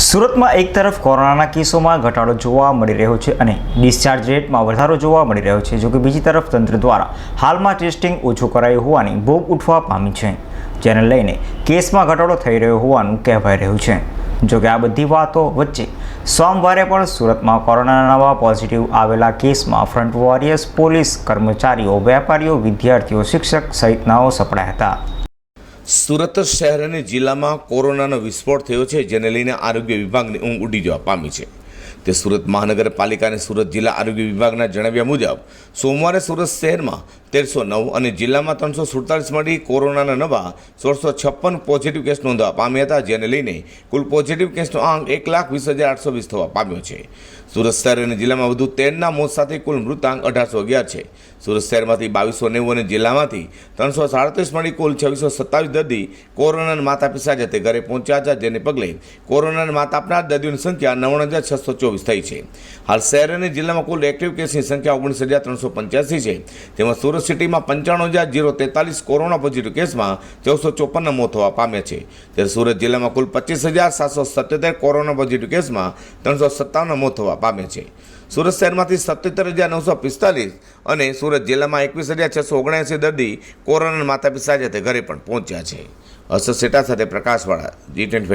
સુરતમાં એક તરફ કોરોનાના કેસોમાં ઘટાડો જોવા મળી રહ્યો છે અને ડિસ્ચાર્જ રેટમાં વધારો જોવા મળી રહ્યો છે, જોકે બીજી તરફ તંત્ર દ્વારા હાલમાં ટેસ્ટિંગ ઓછું કરાયું હોવાની ભોગ ઉઠવા પામી છે, જેને લઈને કેસમાં ઘટાડો થઈ રહ્યો હોવાનું કહેવાઈ રહ્યું છે. જોકે આ બધી વાતો વચ્ચે સોમવારે પણ સુરતમાં કોરોનાના નવા પોઝિટિવ આવેલા કેસમાં ફ્રન્ટ વોરિયર્સ, પોલીસ કર્મચારીઓ, વેપારીઓ, વિદ્યાર્થીઓ, શિક્ષક સહિતનાઓ સપડાયા હતા. સુરત શહેર અને જિલ્લામાં કોરોનાનો વિસ્ફોટ થયો છે, જેને લઈને આરોગ્ય વિભાગની ઊંઘ ઉડી જવા પામી છે. તે સુરત મહાનગરપાલિકા અને સુરત જિલ્લા આરોગ્ય વિભાગના જણાવ્યા મુજબ, સોમવારે સુરત શહેરમાં તેરસો નવ અને જિલ્લામાં ત્રણસો સુડતાલીસ મળી કોરોનાના નવા સોળસો છપ્પન પોઝિટિવ કેસ નોંધવા પામ્યા હતા, જેને લઈને કુલ પોઝિટિવ કેસનો આંક એક લાખ વીસ હજાર આઠસો વીસ થવા પામ્યો છે. સુરત શહેર અને જિલ્લામાં વધુ તેરના મોત સાથે કુલ મૃતાંક અઢારસો અગિયાર છે. સુરત શહેરમાંથી બાવીસો નેવું અને જિલ્લામાંથી ત્રણસો સાડત્રીસ મળી કુલ છવ્વીસો સત્તાવીસ દર્દી કોરોનાના માતા પિતા જતે ઘરે પહોંચ્યા હતા, જેને પગલે કોરોનાના માતા આપનાર દર્દીઓની સંખ્યા નવ્વાણું હજાર છસો ચોવીસ થઈ છે. હાલ શહેર અને જિલ્લામાં કુલ એક્ટિવ કેસની સંખ્યા ઓગણીસ હજાર ત્રણસો પંચ્યાસી છે. તેમાં સુરત સિટીમાં પંચાણું હજાર જીરો તેતાલીસ કોરોના પોઝિટિવ કેસમાં ચૌદસો ચોપનના મોત થવા પામ્યા છે. ત્યારે સુરત જિલ્લામાં કુલ પચીસ હજાર સાતસો સત્યોતેર કોરોના પોઝિટિવ કેસમાં ત્રણસો સત્તાવન મોત થવા પામ્યા છે. સુરત શહેરમાંથી સત્યોતેર હજાર નવસો પિસ્તાલીસ અને સુરત જિલ્લામાં એકવીસ હજાર છસો ઓગણએંસી દર્દી કોરોના માતા પિતા સાથે ઘરે પણ પહોંચ્યા છે. અસર સેટા સાથે પ્રકાશવાળા જી ટ્વેન્ટી